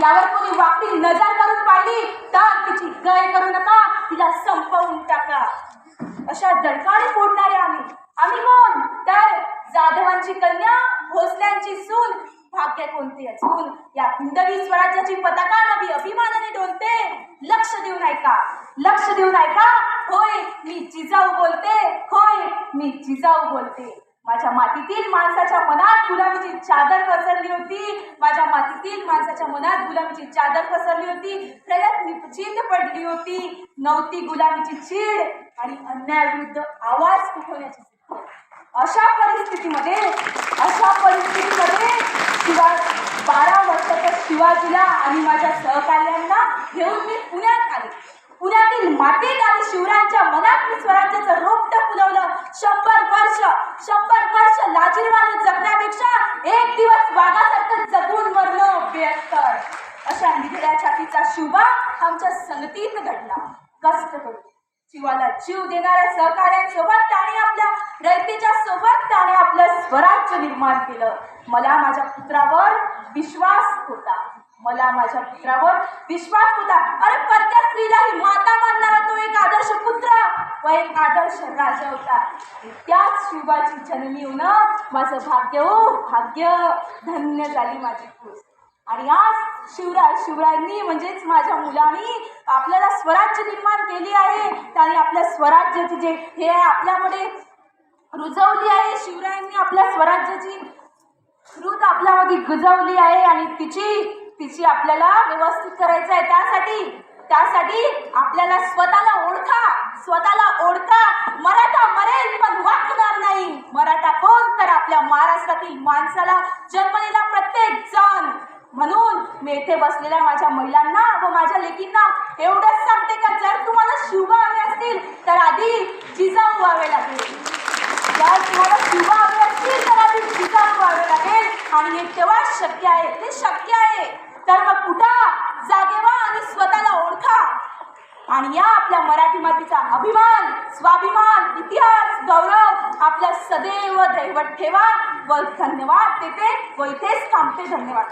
यावर कोणी वाकडी नजर करून पाहिली तर तिची गय करू नका तिला संपवून टाका. अशा दणकाने फोडणारे आम्ही. आम्ही कोण? तर जाधवांची कन्या भोसल्यांची सून. भाग्य कोणती असून या हिंदवी स्वराज्याची पताका नवी अभिमानाने डोलते. लक्ष देऊन ऐका लक्ष देऊन ऐका होय मी जिजाऊ बोलते. होय मी जिजाऊ बोलते. माझ्या मातीतील माणसाच्या मनात गुलामीची चादर पसरली होती. माझ्या मातीतील माणसाच्या मनात गुलामीची चादर पसरली होती. प्रयत्न पडली होती. नव्हती गुलामीची चीड आणि अन्यायाविरुद्ध आवाज उठवण्याची अशा परिस्थितीमध्ये अशा परिस्थितीमध्ये शिवा बारा वर्षाच्या शिवाजीला आणि माझ्या सहकार्यांना घेऊन मी पुण्यात आले. पुण्यातील मातीत आणि शिवराय मनात मी स्वराज्याचं रोपटं फुलवलं शंभर वर्ष लाजीरवाने जगण्यापेक्षा एक दिवस वाघासारखं जगून मरणं बेहतर अशा निधड्या छातीचा शिवबा आमच्या संगतीत घडला. कष्ट करू शिवाला जीव देणाऱ्या सहकाऱ्यांसोबत त्याने आपल्या रयतेच्या सोबत त्याने आपलं स्वराज्य निर्माण केलं. मला माझ्या पुत्रावर विश्वास होता. मला माझ्या पुत्रावर विश्वास होता. अरे परक्या स्त्रीलाही माता मानणारा तो एक आदर्श पुत्र व एक आदर्श राजा होता. त्याच शिवाची जन्मी होणं माझं भाग्य हो भाग्य धन्य झाली माझी खूस आणि आज शिवराज शिवरायांनी म्हणजेच माझ्या मुलांनी आपल्याला स्वराज्य निर्माण केली आहे. त्याने आपल्या स्वराज्याचे जे हे आहे आपल्यामध्ये रुजवली आहे. शिवरायांनी आपल्या स्वराज्याची ऋत आपल्यामध्ये गुजवली आहे आणि तिची तिची आपल्याला व्यवस्थित करायचं आहे. त्यासाठी त्यासाठी आपल्याला स्वतःला स्वतःला ओढता मराठा मरेल पण वाकणार नाही. मराठा कोण? तर आपल्या महाराष्ट्रातील माणसाला जन्मलेला प्रत्येक जण. म्हणून मी येथे बसलेल्या माझ्या महिलांना व माझ्या लेकींना एवढंच सांगते का जर तुम्हाला शिवबा हवे असतील तर आधी जिजाऊ व्हावे लागेल. जर तुम्हाला शिवा हवे असतील तर आधी जिजाऊ व्हावे लागेल. आणि हे तेव्हाच शक्य आहे? ते शक्य आहे. तर मग कुठं आणि या आपल्या मराठी मातीचा अभिमान स्वाभिमान इतिहास गौरव आपल्या सदैव दैवत ठेवा व धन्यवाद देते. व इथेच थांबते. धन्यवाद.